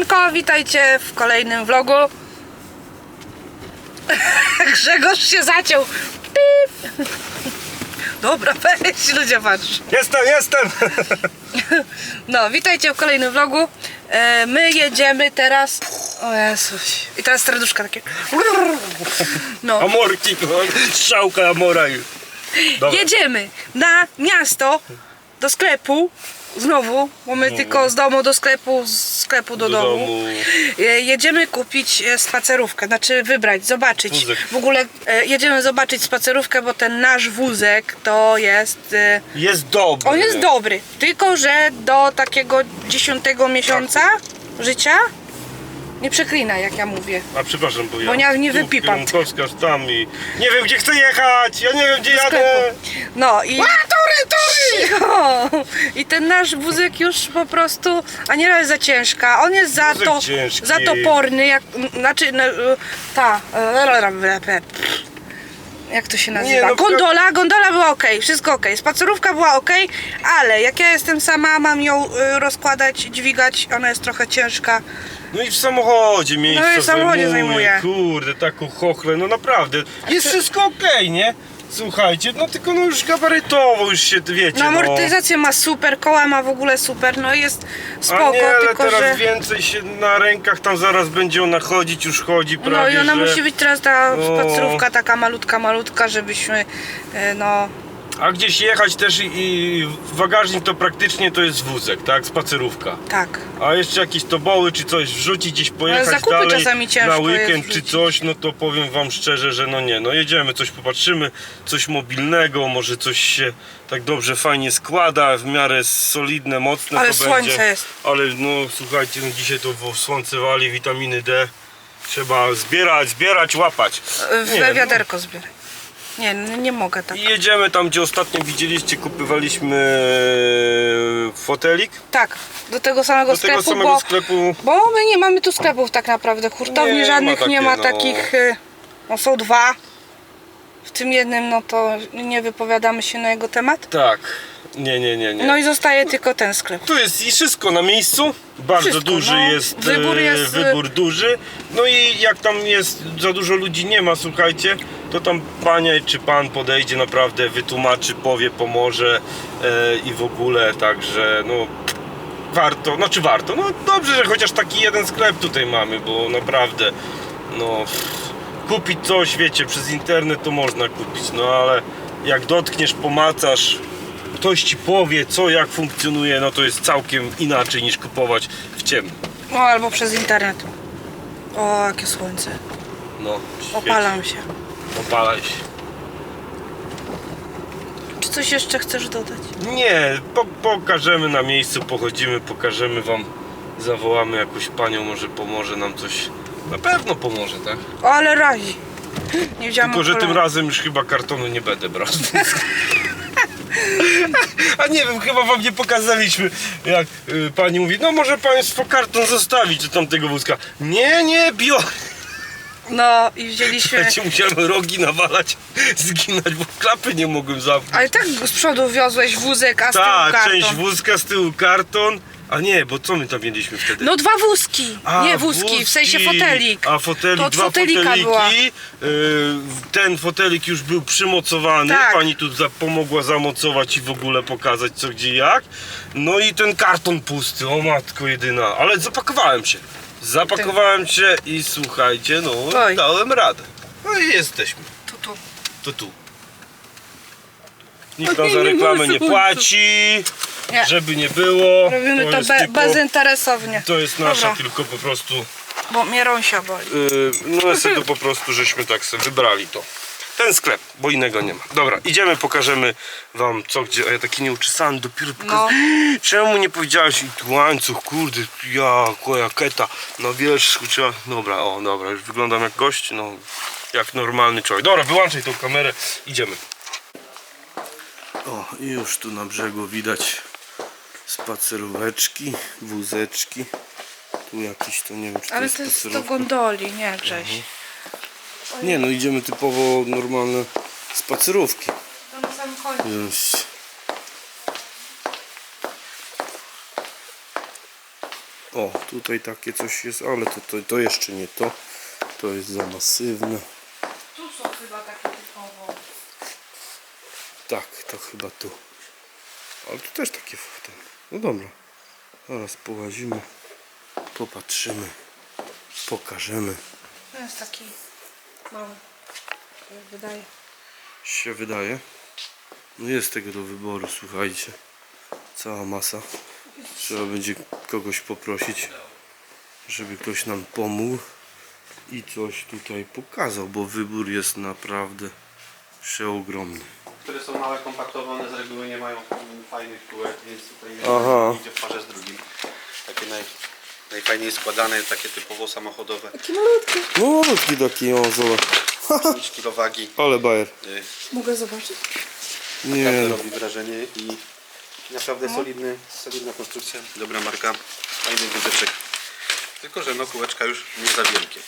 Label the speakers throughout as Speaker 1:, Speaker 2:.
Speaker 1: Siemanko, witajcie w kolejnym vlogu. Grzegorz się zaciął. Pip. Dobra, weź ludzie patrz.
Speaker 2: Jestem, jestem!
Speaker 1: No, witajcie w kolejnym vlogu. E, my jedziemy teraz. O Jezus. I teraz serduszka takie. No,
Speaker 2: Amorki, no, strzałka Amora. Dobra.
Speaker 1: jedziemy na miasto, do sklepu. Znowu, bo my tylko z domu do sklepu, z sklepu do.
Speaker 2: Do
Speaker 1: domu.
Speaker 2: domu.
Speaker 1: E, Jedziemy kupić e, spacerówkę, znaczy wybrać, zobaczyć.
Speaker 2: Wózek.
Speaker 1: W ogóle e, jedziemy zobaczyć spacerówkę, bo ten nasz wózek to jest. e,
Speaker 2: Jest dobry.
Speaker 1: On jest dobry, tylko że do takiego dziesiątego miesiąca życia nie przeklina, jak ja mówię.
Speaker 2: A przepraszam, bo ja...
Speaker 1: Bo ja nie
Speaker 2: tu
Speaker 1: wypipam.
Speaker 2: Kierunkowskaz tam i... Nie wiem, gdzie chcę jechać! Ja nie wiem, gdzie jadę!
Speaker 1: No i.
Speaker 2: A, tory, tory!
Speaker 1: Cicho! I ten nasz wózek już po prostu, a nie jest za ciężka. On jest za
Speaker 2: Wózek
Speaker 1: to,
Speaker 2: ciężki.
Speaker 1: za toporny, jak, znaczy, no, ta, jak to się nazywa?
Speaker 2: Nie, no,
Speaker 1: gondola, gondola była ok, wszystko ok, spacerówka była ok, ale jak ja jestem sama, mam ją y, rozkładać, dźwigać, ona jest trochę ciężka.
Speaker 2: No i w samochodzie miejsce
Speaker 1: No i w samochodzie
Speaker 2: zajmuje.
Speaker 1: zajmuje.
Speaker 2: Kurde, taką chochlę, no naprawdę. Jest wszystko okej, nie? Słuchajcie, no tylko no już gabarytowo już się, wiecie,
Speaker 1: No
Speaker 2: no.
Speaker 1: amortyzację ma super, koła ma w ogóle super, no jest spoko,
Speaker 2: A nie, ale
Speaker 1: tylko
Speaker 2: teraz
Speaker 1: że...
Speaker 2: więcej się na rękach tam zaraz będzie ona chodzić, już chodzi prawie,
Speaker 1: No i ona
Speaker 2: że...
Speaker 1: musi być teraz ta
Speaker 2: No.
Speaker 1: spacerówka taka malutka, malutka, żebyśmy, e, no...
Speaker 2: A gdzieś jechać też i, i bagażnik to praktycznie to jest wózek, tak? Spacerówka.
Speaker 1: Tak.
Speaker 2: A jeszcze jakieś toboły czy coś wrzucić, gdzieś pojechać
Speaker 1: zakupy
Speaker 2: dalej
Speaker 1: czasami ciężko
Speaker 2: na weekend czy
Speaker 1: wrzucić.
Speaker 2: coś, no to powiem wam szczerze, że no nie, no jedziemy, coś popatrzymy, coś mobilnego, może coś się tak dobrze, fajnie składa, w miarę solidne, mocne
Speaker 1: Ale
Speaker 2: to
Speaker 1: słońce
Speaker 2: będzie.
Speaker 1: jest.
Speaker 2: Ale no słuchajcie, no dzisiaj to w słońce wali, witaminy D. Trzeba zbierać, zbierać, łapać.
Speaker 1: W
Speaker 2: Nie, no.
Speaker 1: wiaderko zbieraj. Nie, nie, nie mogę tak.
Speaker 2: I jedziemy tam, gdzie ostatnio widzieliście, kupywaliśmy fotelik
Speaker 1: Tak, do tego samego
Speaker 2: do
Speaker 1: sklepu,
Speaker 2: tego samego
Speaker 1: bo,
Speaker 2: sklepu.
Speaker 1: bo my nie mamy tu sklepów tak naprawdę. Hurtowni
Speaker 2: Nie ma
Speaker 1: żadnych nie
Speaker 2: takie,
Speaker 1: ma
Speaker 2: no.
Speaker 1: takich. y, No są dwa. W tym jednym, no to nie wypowiadamy się na jego temat.
Speaker 2: Tak. Nie, nie, nie, nie.
Speaker 1: No i zostaje tylko ten sklep.
Speaker 2: Tu jest i wszystko na miejscu. Bardzo
Speaker 1: Wszystko,
Speaker 2: duży
Speaker 1: no.
Speaker 2: jest,
Speaker 1: Wybór
Speaker 2: e,
Speaker 1: jest, e,
Speaker 2: wybór duży. No i jak tam jest za dużo ludzi nie ma, słuchajcie, to tam pania czy pan podejdzie naprawdę, wytłumaczy, powie, pomoże e, i w ogóle, także no warto, znaczy warto. No dobrze, że chociaż taki jeden sklep tutaj mamy, bo naprawdę no kupić coś, wiecie, przez internet to można kupić, no ale jak dotkniesz, pomacasz, ktoś ci powie, co, jak funkcjonuje, no to jest całkiem inaczej niż kupować w ciemno.
Speaker 1: No albo przez internet. O, jakie słońce.
Speaker 2: No,
Speaker 1: Opalam się.
Speaker 2: Się.
Speaker 1: Czy coś jeszcze chcesz dodać?
Speaker 2: Nie, po, pokażemy na miejscu, pochodzimy, pokażemy wam, zawołamy jakąś panią, może pomoże nam coś. Na pewno pomoże, tak?
Speaker 1: O, ale razi. Nie widziałam
Speaker 2: Tylko, że tym razem już chyba kartonu nie będę brał. A nie wiem, chyba wam nie pokazaliśmy, jak y, pani mówi, no może państwo karton zostawić do tamtego wózka. Nie, nie, bio.
Speaker 1: No i wzięliśmy.
Speaker 2: Ja ci musiałem rogi nawalać, zginać, bo klapy nie mogłem zamknąć.
Speaker 1: Ale tak z przodu wiozłeś wózek, a z tyłu
Speaker 2: Ta,
Speaker 1: karton.
Speaker 2: część wózka, z tyłu karton. A nie, bo co my tam mieliśmy wtedy?
Speaker 1: No dwa wózki.
Speaker 2: A,
Speaker 1: nie wózki, w sensie fotelik.
Speaker 2: A fotelik,
Speaker 1: To od
Speaker 2: dwa
Speaker 1: fotelika
Speaker 2: foteliki.
Speaker 1: była.
Speaker 2: Yy, ten fotelik już był przymocowany.
Speaker 1: Tak.
Speaker 2: Pani tu za, pomogła zamocować i w ogóle pokazać co gdzie jak. No i ten karton pusty, o matko jedyna. Ale zapakowałem się. Zapakowałem się i słuchajcie, no
Speaker 1: Oj.
Speaker 2: dałem radę. No i jesteśmy.
Speaker 1: Tu, tu.
Speaker 2: To tu. Nikt nam za reklamę nie płaci.
Speaker 1: Nie.
Speaker 2: Żeby nie było.
Speaker 1: Robimy to,
Speaker 2: jest
Speaker 1: be,
Speaker 2: tylko-
Speaker 1: bezinteresownie.
Speaker 2: To jest nasza
Speaker 1: Dobra,
Speaker 2: tylko po prostu
Speaker 1: bo mnie rąsia boli.
Speaker 2: Yy, no jest to po prostu, żeśmy tak sobie wybrali to. Ten sklep, bo innego nie ma. Dobra, idziemy, pokażemy wam co gdzie. A ja taki nieuczesany dopiero pokazuję. Czemu nie powiedziałeś i tu łańcuch, kurde, ja, koja keta na wierzchu trzeba. Dobra, o dobra, już wyglądam jak gość, no jak normalny człowiek. Dobra, wyłączaj tą kamerę, idziemy. O, i już tu na brzegu widać spaceróweczki, wózeczki. Tu jakiś to nie wiem czy
Speaker 1: Ale
Speaker 2: to
Speaker 1: to
Speaker 2: jest
Speaker 1: jest do gondoli, nie Grześ.
Speaker 2: Nie no, idziemy typowo normalne spacerówki.
Speaker 1: To na samym końcu.
Speaker 2: Jeś. O, tutaj takie coś jest, ale to, to, to jeszcze nie to. To jest za masywne.
Speaker 1: Tu są chyba takie typowo.
Speaker 2: Tak, to chyba tu. Ale tu też takie ten. No dobra. Zaraz połazimy, popatrzymy, pokażemy.
Speaker 1: To jest taki mały. Jak wydaje.
Speaker 2: Się wydaje. No jest tego do wyboru, słuchajcie. Cała masa. Trzeba będzie kogoś poprosić, żeby ktoś nam pomógł i coś tutaj pokazał, bo wybór jest naprawdę przeogromny.
Speaker 3: które są małe, kompaktowane, z reguły nie mają fajnych kółek, więc tutaj
Speaker 2: Aha.
Speaker 3: idzie w parze z drugim. Takie naj, najfajniej składane, takie typowo samochodowe,
Speaker 1: Taki malutki.
Speaker 2: No malutki taki, o zobacz.
Speaker 3: 5 kg wagi.
Speaker 2: Ale bajer.
Speaker 3: Y,
Speaker 1: Mogę zobaczyć?
Speaker 2: Nie.
Speaker 3: Naprawdę robi wrażenie i naprawdę solidny, solidna konstrukcja, dobra marka, fajny wózeczek. Tylko, że no kółeczka już nie za wielkie.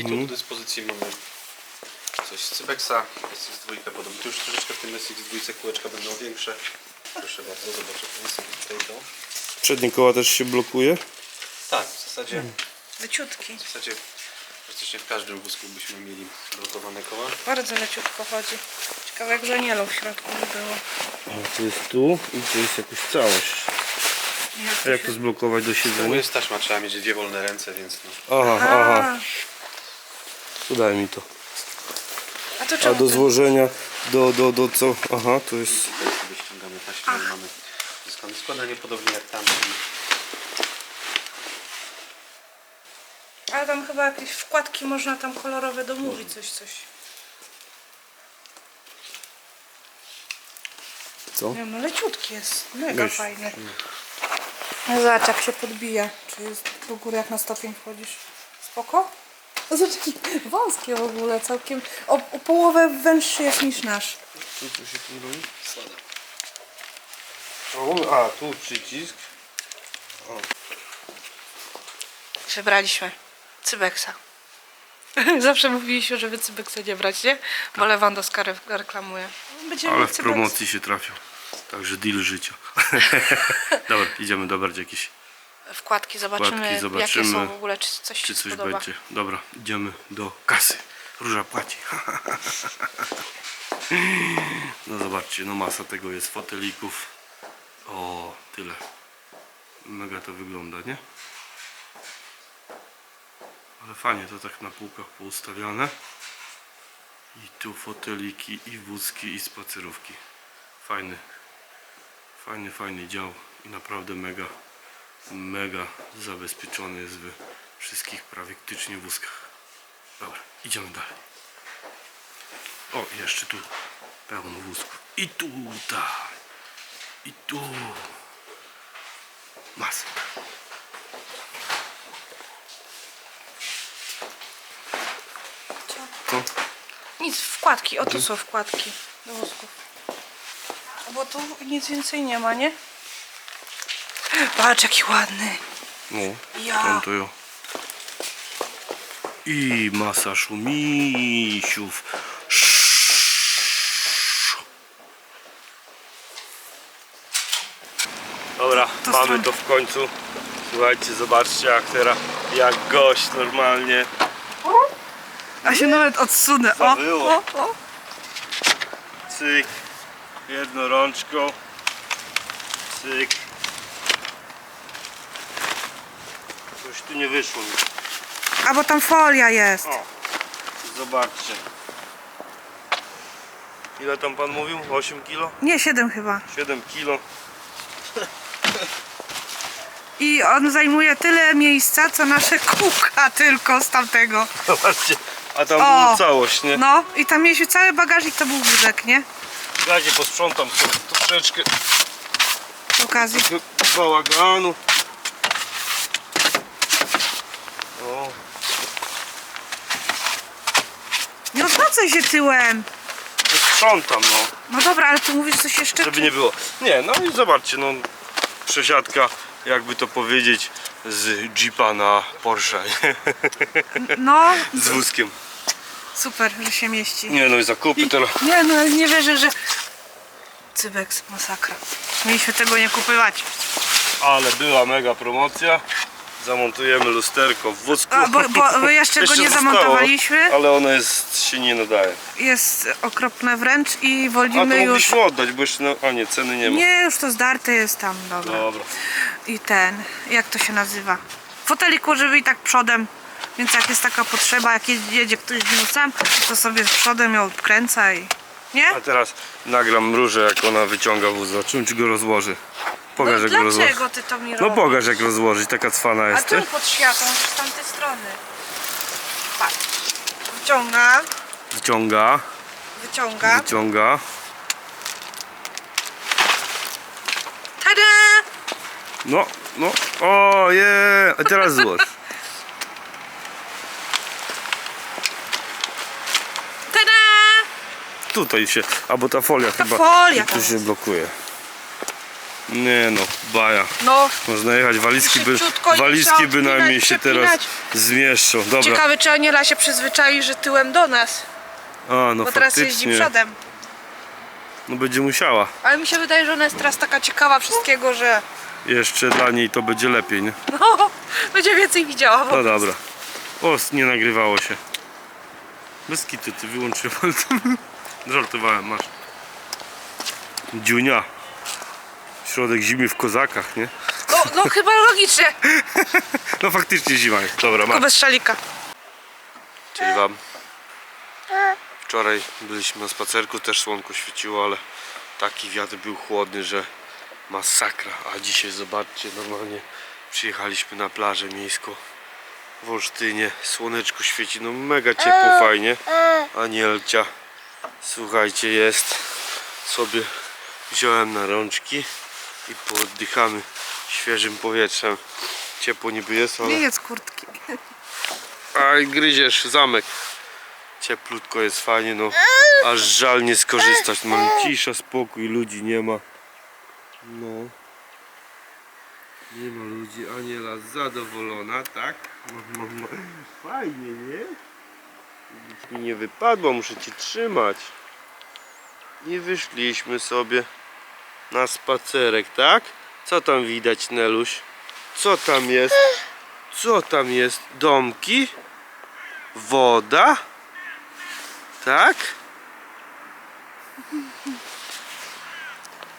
Speaker 3: I tu do dyspozycji mamy coś z Cybexa, SX2 podobnie. Tu już troszeczkę w tym SX2 kółeczka będą większe. Proszę bardzo, zobaczę tutaj to.
Speaker 2: Przednie koła też się blokuje.
Speaker 3: Tak, w zasadzie,
Speaker 1: Leciutki.
Speaker 3: w zasadzie praktycznie w każdym wózku byśmy mieli blokowane koła.
Speaker 1: Bardzo leciutko chodzi. Ciekawe jak żenielą w środku by było.
Speaker 2: O, to jest tu i to jest jakoś całość.
Speaker 1: Jak
Speaker 2: A
Speaker 1: to
Speaker 2: jak
Speaker 1: się...
Speaker 2: to zblokować do
Speaker 3: Tu
Speaker 2: siedzenia?
Speaker 3: jest taśma, trzeba mieć dwie wolne ręce, więc no.
Speaker 2: Aha,
Speaker 1: A,
Speaker 2: aha. To daj mi to.
Speaker 1: a to
Speaker 2: A do złożenia, do, do, do co? Aha, to jest...
Speaker 3: Tutaj sobie ściągamy taśmę i mamy zyskane składanie podobnie jak tam.
Speaker 1: Ale tam chyba jakieś wkładki można tam kolorowe domówić, coś, coś.
Speaker 2: Co?
Speaker 1: Nie wiem, no leciutki jest, mega
Speaker 2: Weź.
Speaker 1: fajny. No Zobacz jak się podbija, czy jest do góry jak na stopień wchodzisz. Spoko? No Zobacz jaki wąskie w ogóle, całkiem, o, o połowę węższy jest niż nasz.
Speaker 2: Tu, tu się tu robi? O, a, tu przycisk.
Speaker 1: Wybraliśmy Cybeksa. Zawsze mówiliśmy, żeby Cybeksa nie brać, nie? Bo Lewandowska re reklamuje. Będziemy
Speaker 2: Ale w
Speaker 1: Cybeksa.
Speaker 2: promocji się trafił. Także deal życia. Dobra, idziemy dobrać jakieś,
Speaker 1: Wkładki zobaczymy,
Speaker 2: Wkładki
Speaker 1: jakie
Speaker 2: zobaczymy,
Speaker 1: są w ogóle, czy coś
Speaker 2: czy coś
Speaker 1: spodoba.
Speaker 2: będzie. Dobra, idziemy do kasy. Róża płaci. No zobaczcie, no masa tego jest, fotelików. O, tyle. Mega to wygląda, nie? Ale fajnie to tak na półkach poustawiane. I tu foteliki, i wózki, i spacerówki. Fajny. Fajny, fajny dział i naprawdę mega, mega zabezpieczony jest we wszystkich praktycznie wózkach. Dobra, idziemy dalej. O, jeszcze tu pełno wózków. I tutaj. I tu. Masa. Co?
Speaker 1: Nic, wkładki, o tu są wkładki do wózków. Bo tu nic więcej nie ma, nie? Patrz jaki ładny.
Speaker 2: No,
Speaker 1: Ja.
Speaker 2: I masa szumisiów. Dobra,
Speaker 1: To
Speaker 2: mamy
Speaker 1: stron-
Speaker 2: to w końcu. Słuchajcie, zobaczcie jak teraz, jak gość normalnie.
Speaker 1: A się nawet odsunę. O, o, o.
Speaker 2: Cyk, jedną rączką. Cyk. Coś tu nie wyszło mi.
Speaker 1: A bo tam folia jest.
Speaker 2: O, zobaczcie. Ile tam pan mówił? 8 kilo?
Speaker 1: Nie, 7 chyba.
Speaker 2: 7 kilo.
Speaker 1: I on zajmuje tyle miejsca, co nasze kółka tylko z tamtego.
Speaker 2: Zobaczcie. A tam
Speaker 1: O!
Speaker 2: była całość, nie?
Speaker 1: No i tam mieliśmy cały bagażnik, to był wózek, nie?
Speaker 2: W razie posprzątam sobie troszeczkę
Speaker 1: Z okazji.
Speaker 2: bałaganu. O,
Speaker 1: Nie odwracaj się tyłem.
Speaker 2: posprzątam, no.
Speaker 1: No dobra, ale tu mówisz coś jeszcze?
Speaker 2: Żeby nie było. Nie, no i zobaczcie, no przesiadka, jakby to powiedzieć, z Jeepa na Porsche.
Speaker 1: No,
Speaker 2: z wózkiem.
Speaker 1: super, że się mieści.
Speaker 2: Nie no i zakupy teraz.
Speaker 1: Nie no, nie wierzę, że... Cybeks, masakra. Mieliśmy tego nie kupywać.
Speaker 2: Ale była mega promocja. Zamontujemy lusterko w wózku.
Speaker 1: A, bo, bo, bo jeszcze go nie
Speaker 2: zostało,
Speaker 1: zamontowaliśmy.
Speaker 2: ale ono jest, się nie nadaje.
Speaker 1: Jest okropne wręcz i
Speaker 2: A to
Speaker 1: wolimy już...
Speaker 2: mogliśmy oddać, bo jeszcze, no, a nie, ceny nie ma.
Speaker 1: Nie, już to zdarte jest tam, dobra.
Speaker 2: Dobra.
Speaker 1: I ten, jak to się nazywa? Fotelik łożywy i tak przodem. Więc jak jest taka potrzeba, jak jedzie- ktoś nosem, to sobie z przodem ją odkręca i... Nie?
Speaker 2: A teraz nagram różę, jak ona wyciąga wóz. Zobaczymy, czy go rozłoży. Pokaż,
Speaker 1: no
Speaker 2: jak go rozłoży.
Speaker 1: dlaczego ty to mi
Speaker 2: No
Speaker 1: robisz?
Speaker 2: pokaż, jak rozłożyć, taka cwana
Speaker 1: A tu pod światą, z tamtej strony. Patrz. Wyciąga,
Speaker 2: Wyciąga,
Speaker 1: wyciąga.
Speaker 2: wyciąga.
Speaker 1: Tada!
Speaker 2: No, no, o je, a teraz złóż.
Speaker 1: Tada!
Speaker 2: Tutaj się, albo ta folia chyba.
Speaker 1: folia
Speaker 2: Tu się blokuje. Nie no, baja.
Speaker 1: No,
Speaker 2: Można jechać, walizki by,
Speaker 1: Szybciutko i
Speaker 2: walizki
Speaker 1: trzeba
Speaker 2: bynajmniej
Speaker 1: odpinać,
Speaker 2: się teraz
Speaker 1: przepinać.
Speaker 2: zmieszczą. Dobra.
Speaker 1: ciekawe czy Aniela się przyzwyczai, że tyłem do nas.
Speaker 2: A, no
Speaker 1: Bo teraz jeździ
Speaker 2: faktycznie.
Speaker 1: przodem.
Speaker 2: No będzie musiała.
Speaker 1: Ale mi się wydaje, że ona jest teraz taka ciekawa wszystkiego, że
Speaker 2: Jeszcze dla niej to będzie lepiej, nie?
Speaker 1: no, będzie więcej widziała.
Speaker 2: No dobra. O, nie nagrywało się. Bez kitu, ty wyłączyłem. Żartowałem, masz. Dziunia. Środek zimy w kozakach, nie?
Speaker 1: No, no chyba logicznie,
Speaker 2: No faktycznie zima jest. Dobra,
Speaker 1: tylko
Speaker 2: masz.
Speaker 1: bez szalika.
Speaker 2: Cześć wam. Wczoraj byliśmy na spacerku, też słonko świeciło, ale taki wiatr był chłodny, że masakra. A dzisiaj zobaczcie, normalnie przyjechaliśmy na plażę miejską w Olsztynie. Słoneczko świeci, no mega ciepło, fajnie. Anielcia, słuchajcie, jest. Sobie wziąłem na rączki i pooddychamy świeżym powietrzem. Ciepło niby jest, ale...
Speaker 1: Nie jedz kurtki.
Speaker 2: Aj, gryziesz zamek. Cieplutko jest fajnie, no. Aż żal nie skorzystać. Mam cisza, spokój, ludzi nie ma. No. Nie ma ludzi, Aniela zadowolona, tak? No, no, no. Fajnie, nie? Nic mi nie wypadło, muszę cię trzymać. I wyszliśmy sobie na spacerek, tak? Co tam widać, Neluś? Co tam jest? Co tam jest? Domki? Woda? Tak?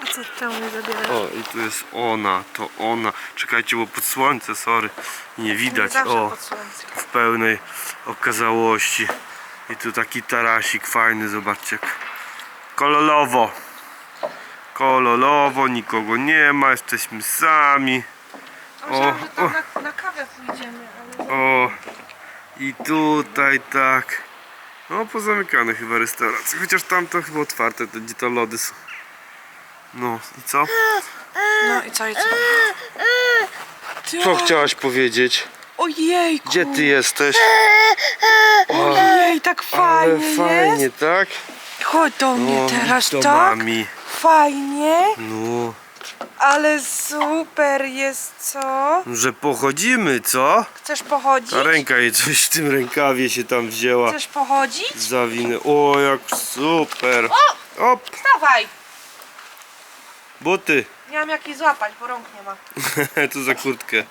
Speaker 1: A co nie zabierasz?
Speaker 2: O, i tu jest ona, to ona. Czekajcie, bo pod słońce, sorry. Nie widać.
Speaker 1: Zawsze
Speaker 2: O,
Speaker 1: pod
Speaker 2: w pełnej okazałości. I tu taki tarasik fajny, zobaczcie. jak Kolorowo. Kolorowo, nikogo nie ma, jesteśmy sami.
Speaker 1: Myślałam,
Speaker 2: O,
Speaker 1: że tam na, na kawę pójdziemy, ale...
Speaker 2: O, i tutaj tak. No, pozamykane chyba restauracje. Chociaż tam to chyba otwarte, to, gdzie to lody są. No, i co?
Speaker 1: No i co, i co?
Speaker 2: Co chciałaś powiedzieć?
Speaker 1: Ojejku!
Speaker 2: Gdzie ty jesteś?
Speaker 1: Ojej, tak
Speaker 2: Ale
Speaker 1: fajnie,
Speaker 2: fajnie,
Speaker 1: jest.
Speaker 2: tak?
Speaker 1: Chodź do mnie
Speaker 2: O,
Speaker 1: teraz,
Speaker 2: do
Speaker 1: tak?
Speaker 2: mami.
Speaker 1: Fajnie,
Speaker 2: No,
Speaker 1: ale super jest, co?
Speaker 2: że pochodzimy, co?
Speaker 1: Chcesz pochodzić?
Speaker 2: Ta ręka jej coś w tym rękawie się tam wzięła.
Speaker 1: Chcesz pochodzić?
Speaker 2: Zawiny. O, jak super. Op,
Speaker 1: Dawaj!
Speaker 2: buty.
Speaker 1: Nie mam jak jej złapać, bo rąk nie ma.
Speaker 2: tu za kurtkę.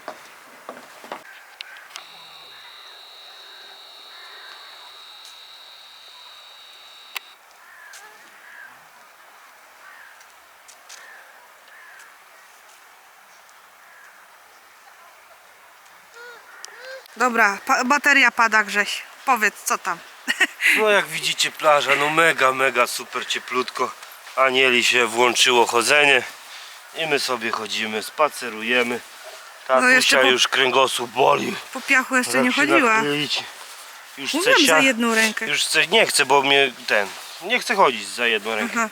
Speaker 1: Dobra, pa bateria pada, Grześ. Powiedz, co tam?
Speaker 2: No jak widzicie plaża, no mega, mega super cieplutko. Anieli się włączyło chodzenie i my sobie chodzimy, spacerujemy. Tatusia
Speaker 1: No po-
Speaker 2: już kręgosłup boli.
Speaker 1: Po piachu jeszcze
Speaker 2: Zaczyna
Speaker 1: nie chodziła.
Speaker 2: kryć. Już
Speaker 1: Mówiłam
Speaker 2: chce
Speaker 1: za jedną rękę.
Speaker 2: Już chce, nie chcę, bo mnie ten, nie chcę chodzić za jedną rękę.
Speaker 1: Aha.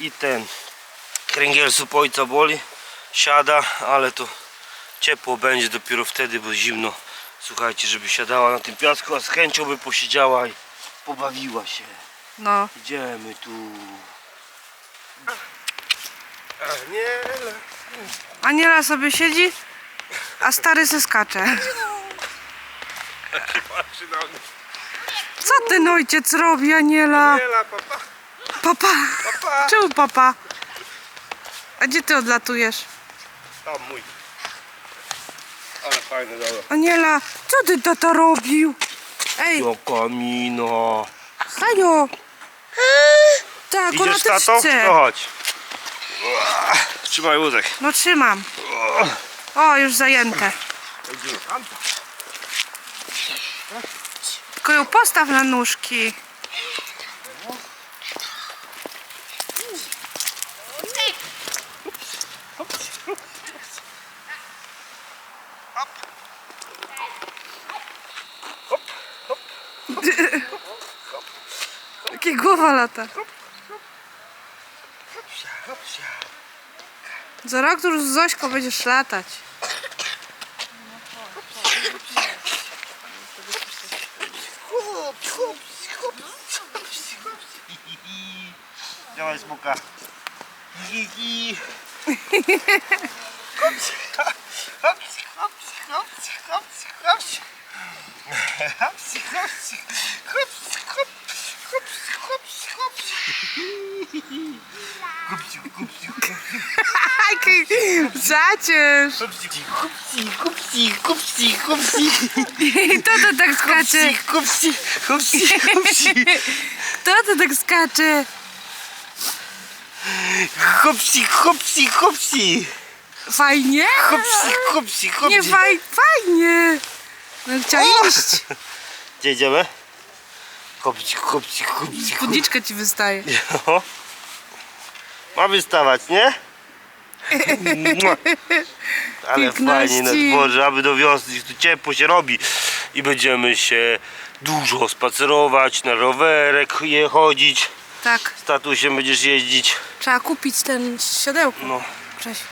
Speaker 2: I ten kręgielsup ojca boli, siada, ale to ciepło będzie dopiero wtedy, bo zimno. Słuchajcie, żeby siadała na tym piasku, a z chęcią by posiedziała i pobawiła się.
Speaker 1: No.
Speaker 2: Idziemy tu. Aniela.
Speaker 1: Aniela sobie siedzi, a stary se skacze.
Speaker 2: Patrzy na mnie.
Speaker 1: Co ten ojciec robi, Aniela?
Speaker 2: Aniela, papa,
Speaker 1: Papa.
Speaker 2: papa.
Speaker 1: Czemu papa? A gdzie ty odlatujesz?
Speaker 2: Tam mój. Ale fajny, dobra.
Speaker 1: Aniela, co ty tata robił? Ej,
Speaker 2: kamino.
Speaker 1: Haniu! Tak, ona
Speaker 2: Idziesz
Speaker 1: też
Speaker 2: tato?
Speaker 1: chce.
Speaker 2: No chodź. Trzymaj łódek.
Speaker 1: No trzymam. O, już zajęte. Tylko ją postaw na nóżki. Głowa lata. Za rok to już z Zośką będziesz latać.
Speaker 2: Działaj smuka.
Speaker 1: Jaki Przecież!
Speaker 2: Kupsi, kupsi, kupsi, kupsi,
Speaker 1: I to to tak skacze?
Speaker 2: kupsi, kupsi, kupsi,
Speaker 1: Kto to tak skacze?
Speaker 2: kupsi, kupsi, kupsi,
Speaker 1: Fajnie?
Speaker 2: kupsi, kupsi, kupsi.
Speaker 1: Nie faj, fajnie! No chciał iść.
Speaker 2: Gdzie idziemy? Kupsi, kupsi, kupsi,
Speaker 1: Spódniczka ci wystaje.
Speaker 2: No. Ma wystawać, nie? Mua. Ale
Speaker 1: Piękności.
Speaker 2: fajnie na dworze, aby do wiosny tu ciepło się robi i będziemy się dużo spacerować, na rowerek je chodzić,
Speaker 1: Tak,
Speaker 2: z tatusiem będziesz jeździć.
Speaker 1: trzeba kupić ten siodełko.
Speaker 2: No.
Speaker 1: Cześć.